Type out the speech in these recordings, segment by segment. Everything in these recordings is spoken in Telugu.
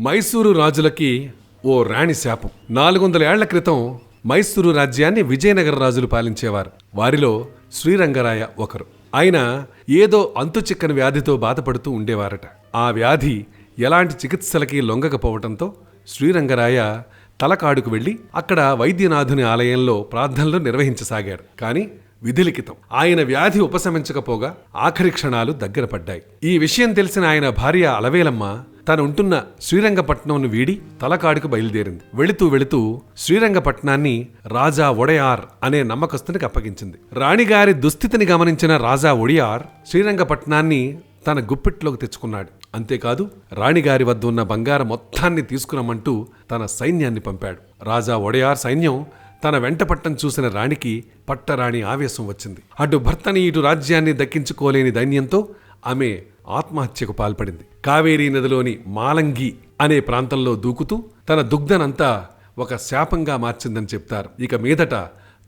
మైసూరు రాజులకి ఓ రాణి శాపం. నాలుగు వందల ఏళ్ళ క్రితం మైసూరు రాజ్యాన్ని విజయనగర రాజులు పాలించేవారు. వారిలో శ్రీరంగరాయ ఒకరు. ఆయన ఏదో అంతుచిక్కని వ్యాధితో బాధపడుతూ ఉండేవారట. ఆ వ్యాధి ఎలాంటి చికిత్సలకి లొంగకపోవటంతో శ్రీరంగరాయ తలకాడుకు వెళ్ళి అక్కడ వైద్యనాథుని ఆలయంలో ప్రార్థనలు నిర్వహించసాగాడు. కానీ విధిలిఖితం. ఆయన వ్యాధి ఉపశమించకపోగా ఆఖరి క్షణాలు దగ్గర పడ్డాయి. ఈ విషయం తెలిసిన ఆయన భార్య అలవేలమ్మ తను ఉంటున్న శ్రీరంగపట్నంను వీడి తలకాడుకు బయలుదేరింది. వెళుతూ వెళుతూ శ్రీరంగపట్నాన్ని రాజా ఒడయార్ అనే నమ్మకస్తునికి అప్పగించింది. రాణిగారి దుస్థితిని గమనించిన రాజా ఒడియార్ శ్రీరంగపట్నాన్ని తన గుప్పిట్లోకి తెచ్చుకున్నాడు. అంతేకాదు రాణిగారి వద్ద ఉన్న బంగారం మొత్తాన్ని తీసుకురమ్మంటూ తన సైన్యాన్ని పంపాడు. రాజా ఒడయార్ సైన్యం తన వెంట పట్టం చూసిన రాణికి పట్టరాణి ఆవేశం వచ్చింది. అటు భర్తని ఇటు రాజ్యాన్ని దక్కించుకోలేని దైన్యంతో ఆమె ఆత్మహత్యకు పాల్పడింది. కావేరీ నదిలోని మాలంగి అనే ప్రాంతంలో దూకుతూ తన దుగ్ధనంతా ఒక శాపంగా మార్చిందని చెప్తారు. ఇక మీదట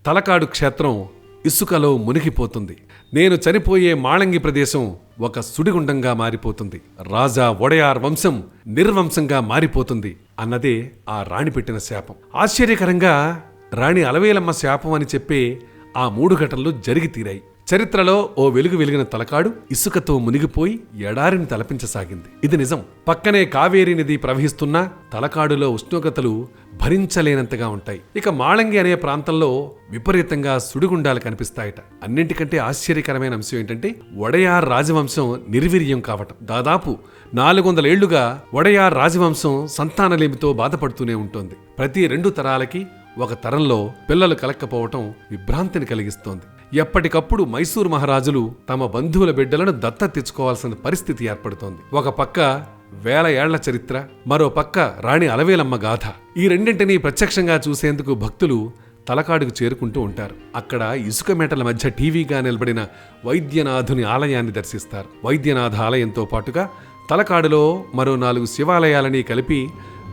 తలకాడు క్షేత్రం ఇసుకలో మునిగిపోతుంది. నేను చనిపోయే మాళంగి ప్రదేశం ఒక సుడిగుండంగా మారిపోతుంది. రాజా ఒడయార్ వంశం నిర్వంశంగా మారిపోతుంది అన్నదే ఆ రాణి పెట్టిన శాపం. ఆశ్చర్యకరంగా రాణి అలవేలమ్మ శాపం అని చెప్పే ఆ మూడు ఘటనలు జరిగి తీరాయి. చరిత్రలో ఓ వెలుగు వెలిగిన తలకాడు ఇసుకతో మునిగిపోయి ఎడారిని తలపించసాగింది. ఇది నిజం. పక్కనే కావేరీ నది ప్రవహిస్తున్నా తలకాడులో ఉష్ణోగ్రతలు భరించలేనంతగా ఉంటాయి. ఇక మాళంగి అనే ప్రాంతంలో విపరీతంగా సుడిగుండాలు కనిపిస్తాయట. అన్నింటికంటే ఆశ్చర్యకరమైన అంశం ఏంటంటే వడయార్ రాజవంశం నిర్వీర్యం కావటం. దాదాపు నాలుగు వందల ఏళ్ళుగా వడయార్ రాజవంశం సంతానలేమితో బాధపడుతూనే ఉంటుంది. ప్రతి రెండు తరాలకి ఒక తరంలో పిల్లలు కలక్కపోవటం విభ్రాంతిని కలిగిస్తోంది. ఎప్పటికప్పుడు మైసూర్ మహారాజులు తమ బంధువుల బిడ్డలను దత్త తెచ్చుకోవాల్సిన పరిస్థితి ఏర్పడుతోంది. ఒక పక్క వేల ఏళ్ళ చరిత్ర మరో పక్క రాణి అలవేలమ్మ గాథ. ఈ రెండింటినీ ప్రత్యక్షంగా చూసేందుకు భక్తులు తలకాడుకు చేరుకుంటూ ఉంటారు. అక్కడ ఇసుక మేటల మధ్య టీవీగా నిలబడిన వైద్యనాథుని ఆలయాన్ని దర్శిస్తారు. వైద్యనాథ ఆలయంతో పాటుగా తలకాడులో మరో నాలుగు శివాలయాలని కలిపి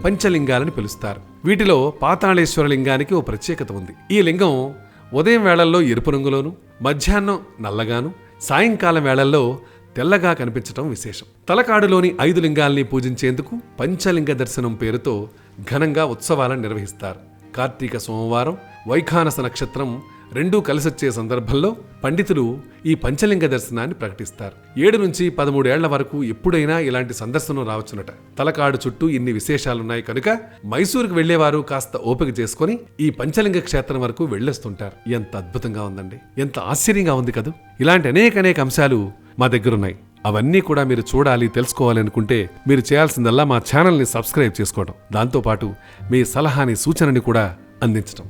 పంచలింగాలని పిలుస్తారు. వీటిలో పాతాళేశ్వర లింగానికి ఓ ప్రత్యేకత ఉంది. ఈ లింగం ఉదయం వేళల్లో ఎరుపు రంగులోను మధ్యాహ్నం నల్లగాను సాయంకాలం వేళల్లో తెల్లగా కనిపించటం విశేషం. తలకాడులోని ఐదు లింగాల్ని పూజించేందుకు పంచలింగ దర్శనం పేరుతో ఘనంగా ఉత్సవాలను నిర్వహిస్తారు. కార్తీక సోమవారం వైఖానస నక్షత్రం రెండూ కలిసొచ్చే సందర్భంలో పండితులు ఈ పంచలింగ దర్శనాన్ని ప్రకటిస్తారు. ఏడు నుంచి పదమూడేళ్ళ వరకు ఎప్పుడైనా ఇలాంటి సందర్శనం రావచ్చునట. తలకాడు చుట్టూ ఇన్ని విశేషాలున్నాయి కనుక మైసూరుకు వెళ్ళేవారు కాస్త ఓపిక చేసుకుని ఈ పంచలింగ క్షేత్రం వరకు వెళ్ళొస్తుంటారు. ఎంత అద్భుతంగా ఉందండి. ఎంత ఆశ్చర్యంగా ఉంది కదూ. ఇలాంటి అనేక అనేక అంశాలు మా దగ్గరున్నాయి. అవన్నీ కూడా మీరు చూడాలి తెలుసుకోవాలి అనుకుంటే మీరు చేయాల్సిందల్లా మా ఛానల్ని సబ్స్క్రైబ్ చేసుకోవడం దాంతోపాటు మీ సలహాని సూచనని కూడా అందించడం